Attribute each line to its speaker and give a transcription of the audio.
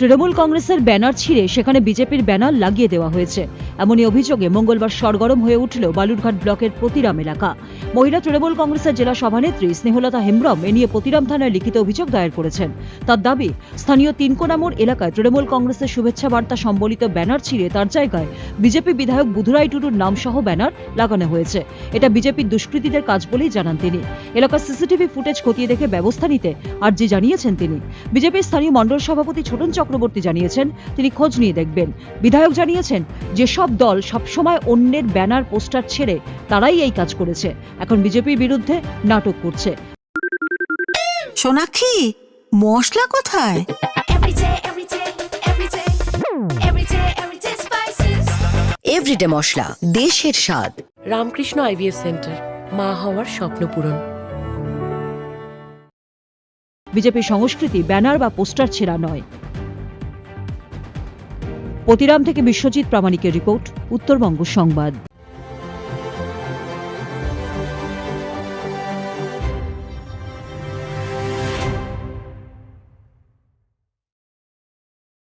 Speaker 1: তৃণমূল কংগ্রেসের ব্যানার ছিঁড়ে সেখানে বিজেপির ব্যানার লাগিয়ে দেওয়া হয়েছে। এমনই অভিযোগে মঙ্গলবার সরগরম হয়ে উঠল বালুরঘাট ব্লকের প্রতিরাম এলাকা। মহিলা তৃণমূল কংগ্রেসের জেলা সভানেত্রী স্নেহলতা হেমব্রম এ নিয়ে প্রতিরাম থানায় লিখিত অভিযোগ দায়ের করেছেন। তার দাবি, স্থানীয় তিনকোনামোড় এলাকায় তৃণমূল কংগ্রেসের শুভেচ্ছা বার্তা সম্বলিত ব্যানার ছিঁড়ে তার জায়গায় বিজেপি বিধায়ক বুধুরাই টুডুর নামসহ ব্যানার লাগানো হয়েছে। এটা বিজেপির দুষ্কৃতীদের কাজ বলেই জানান তিনি। এলাকার সিসিটিভি ফুটেজ খতিয়ে দেখে ব্যবস্থা নিতে আর্জি জানিয়েছেন তিনি। বিজেপির স্থানীয় মণ্ডল সভাপতি ছোটন চক্রবর্তী জানিয়েছেন, তিনি খোঁজ নিয়ে দেখবেন। বিধায়ক জানিয়েছেন, যেসব দল সবসময় অন্যের ব্যানার পোস্টার ছেড়ে তারাই এই কাজ করেছে। এখন বিজেপির বিরুদ্ধে নাটক করছে।
Speaker 2: সোনাক্ষী মশলা কোথায়.
Speaker 3: এভরিডে মশলা দেশের স্বাদ।
Speaker 4: রামকৃষ্ণ আইভিএফ সেন্টার মা হওয়ার স্বপ্ন পূরণ।
Speaker 1: বিজেপির সংস্কৃতি ব্যানার বা পোস্টার ছেঁড়া নয়। প্রতিরাম থেকে বিশ্বজিৎ প্রামাণিকের রিপোর্ট উত্তরবঙ্গ সংবাদ।